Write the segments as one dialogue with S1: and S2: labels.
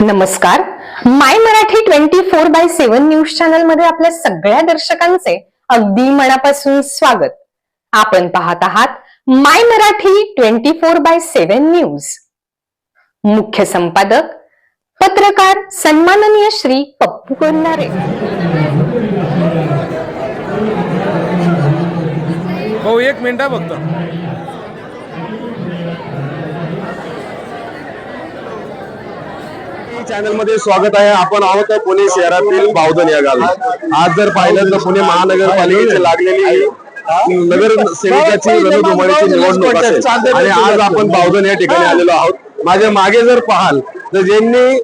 S1: नमस्कार. My Marathi twenty four by seven news चॅनलमध्ये आपल्या सगळ्या दर्शकांचे अगदी मनापासून स्वागत. आपण पाहत आहात my Marathi twenty four by seven news. मुख्य संपादक पत्रकार सन्माननीय श्री पप्पू कोल्हारे
S2: हो एक मिनिटा फक्त
S3: चॅनलमध्ये स्वागत आहे. आपण आहोत पुणे शहरातील बावधन या गावी. आज जर पाहिलं तर पुणे महानगरपालिकेची लागलेली नगर सेविकाची रणधुमाळीची निवडणूक असेल आणि आज आपण बावधन या ठिकाणी आलेलो आहोत. माझ्या मागे जर पाहाल तर ज्यांनी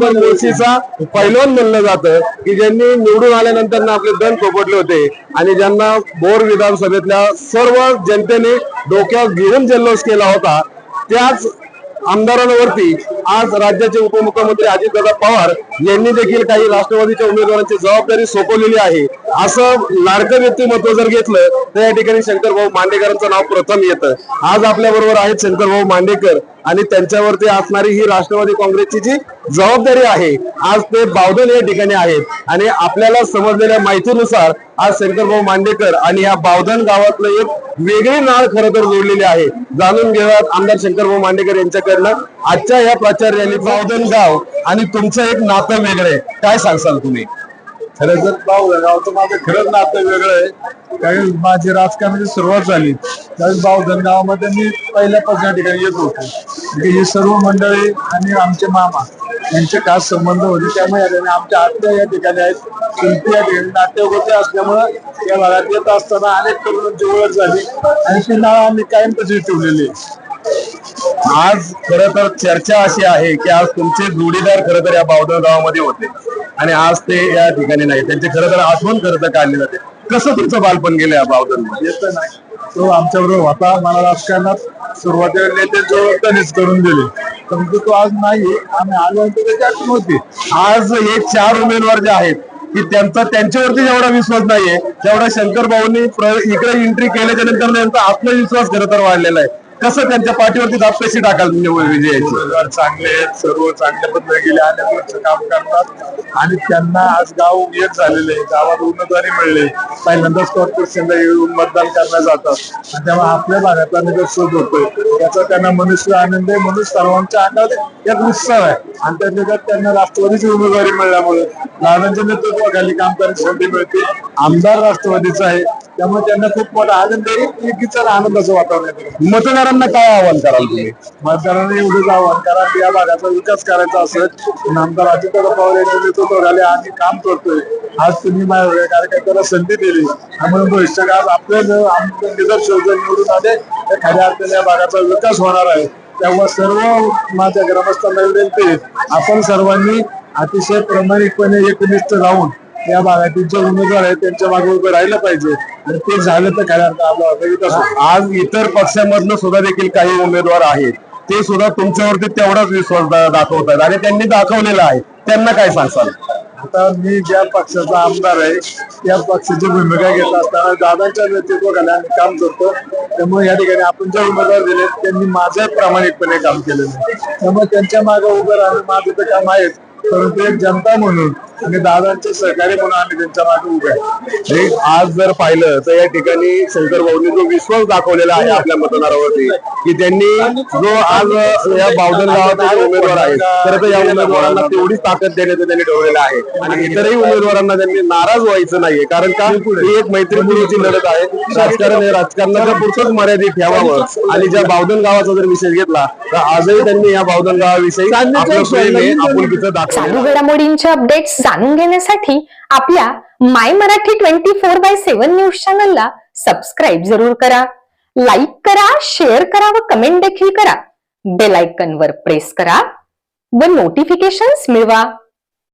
S3: मुळशीचा पैलवान म्हणलं जातं की ज्यांनी निवडून आल्यानंतर ना आपले दण थोपटले होते आणि ज्यांना बोर विधानसभेतल्या सर्व जनतेने डोक्यावर घेऊन जल्लोष केला होता त्याच आमदारांवरती आज राज्याचे उपमुख्यमंत्री अजितदादा पवार यांनी देखील काही राष्ट्रवादीच्या उमेदवारांची जबाबदारी सोपवलेली आहे. असं लाडकं व्यक्तिमत्व जर घेतलं तर या ठिकाणी शंकरभाऊ मांडेकरांचं नाव प्रथम येतं. आज आपल्या बरोबर आहेत शंकरभाऊ मांडेकर. आणि त्यांच्यावरती असणारी ही राष्ट्रवादी काँग्रेसची जी जबाबदारी आहे आज ते बावधन या ठिकाणी आहेत. आणि आपल्याला समजलेल्या माहितीनुसार आज शंकरभाऊ मांडेकर आणि या बावधन गावातलं एक वेगळी नाळ खरं तर जोडलेली आहे. जाणून घेऊयात आमदार शंकरभाऊ मांडेकर यांच्याकडनं. आजच्या या प्रचार रॅली बावधन गाव आणि तुमचं एक नातं वेगळं आहे. काय सांगसाल तुम्ही?
S4: खरं तर बावधन गावचं माझं खरंच नातं वेगळं आहे. कारण माझी राजकारणाची सुरुवात झाली. त्यावेळेस बावधन गावामध्ये मी पहिल्यापासून या ठिकाणी येत होतो. म्हणजे ही सर्व मंडळी आणि आमचे मामा यांचे खास संबंध होते. त्यामुळे आमच्या आत्या या ठिकाणी आहेत. चुलती या ठिकाणी नाट्य असल्यामुळं या भागात येत असताना अनेक तरुणांची ओळख झाली. आणि ती नाव आम्ही कायम तशी ठेवलेली आहे.
S3: आज खरं तर चर्चा अशी आहे की आज तुमचे जोडीदार खरं तर या बावधन गावामध्ये होते. आणि आज ते या ठिकाणी नाही. त्यांचे खरं तर आठवण खरं तर काढली जाते. कसं तुमचं बालपण गेलं या बावधन
S4: तो आमच्याबरोबर होता. मला राजकारणात सुरुवातीला ओळख त्यांनीच करून दिली. परंतु तो आज नाही आम्ही आल्यानंतर त्याची होती.
S3: आज हे चार उमेदवार जे आहेत की त्यांचा त्यांच्यावरती जेवढा विश्वास नाहीये तेवढा शंकर भाऊंनी इकडे एंट्री केल्याच्यानंतर त्यांचा आत्मविश्वास खरं तर वाढलेला आहे. कसं त्यांच्या पाठीवरती दाब कशी टाकाल तुम्ही विजयाची
S4: चांगले आहेत सर्व चांगल्या पद्धतीने गेले अनेक वर्ष काम करतात. आणि त्यांना आज गाव एक झालेले गावात उमेदवारी मिळले. पहिल्यांदाच कॉर्पोरेशनला येऊन मतदान करण्यात जातात आणि त्यामुळे आपल्या भागातला निकट शोध होतोय याचा त्यांना मनुष्य आनंद आहे म्हणून सर्वांच्या अंगात एक उत्सव आहे. आणि त्या त्यात त्यांना राष्ट्रवादीची उमेदवारी मिळाल्यामुळे दादांच्या नेतृत्वाखाली काम करण्याची संधी मिळते. आमदार राष्ट्रवादीचा आहे त्यामुळे त्यांना खूप मोठा आनंद आहे. एकीचा आनंदाचं वातावरण आहे.
S3: मतदारांना काय आवाहन कराल तुम्ही?
S4: मतदारांनी एवढंच आव्हान करा की या भागाचा विकास करायचा असेल तर आमदार अजितदादा पवार यांच्या नेतृत्वाखाली आम्ही काम करतोय. आज तुम्ही माझ्या कार्यकर्त्याला संधी दिली. त्यामुळे भविष्यकाळात आपल्या आमचं निदर्शन जर निवडून आले तर खऱ्या अर्थाने या भागाचा विकास होणार आहे. तेव्हा सर्व माझ्या ग्रामस्थांना विनंती आपण सर्वांनी अतिशय प्रामाणिकपणे एकनिष्ठ राहून या भागातील जे उमेदवार आहेत त्यांच्या मागे उभे राहिलं पाहिजे. आणि ते झालं तर खऱ्या अर्थ आपला अपेक्षित होईल.
S3: आज इतर पक्षामधनं सुद्धा देखील काही उमेदवार आहेत. ते सुद्धा तुमच्यावरती तेवढाच विश्वास दा- दाखवतात आणि त्यांनी दाखवलेला आहे. त्यांना काय सांगताल?
S4: आता मी ज्या पक्षाचा आमदार आहे त्या पक्षाची भूमिका घेत असताना दादांच्या नेतृत्वाखाली आम्ही काम करतो. त्यामुळे या ठिकाणी आपण जे उमेदवार दिले त्यांनी माझं प्रामाणिकपणे काम केलेलं आहे. त्यामुळे त्यांच्या मागे उभं राहणं माझं तर काम आहेच. परंतु एक जनता म्हणून आणि दादांचे सहकारी म्हणून आम्ही त्यांच्या मागे उभे आहे.
S3: आज जर पाहिलं तर या ठिकाणी शंकर भाऊनी जो विश्वास दाखवलेला आहे आपल्या मतदारावरती की त्यांनी जो आज या बावधन गावाचे उमेदवार आहेत तर या उमेदवारांना तेवढीच ताकद देण्याचं त्यांनी ठरवलेलं आहे. आणि इतरही उमेदवारांना त्यांनी नाराज व्हायचं नाहीये कारण का ही एक मैत्रीपूर्वची लढत आहे. राजकारण हे राजकारणाच्या पुरतच मर्यादित ठेवावं. आणि ज्या बावधन गावाचा जर विषय घेतला तर आजही त्यांनी या बावधन गावाविषयी आपलं प्रेम हे आपुलकीचं दाखवलं
S1: चालू घडामोडींचे अपडेट्स जाणून घेण्यासाठी आपल्या my Marathi twenty four by seven news चॅनलला सबस्क्राईब जरूर करा. लाईक करा शेअर करा व कमेंट देखील करा. बेल आयकन वर प्रेस करा व नोटिफिकेशन्स मिळवा.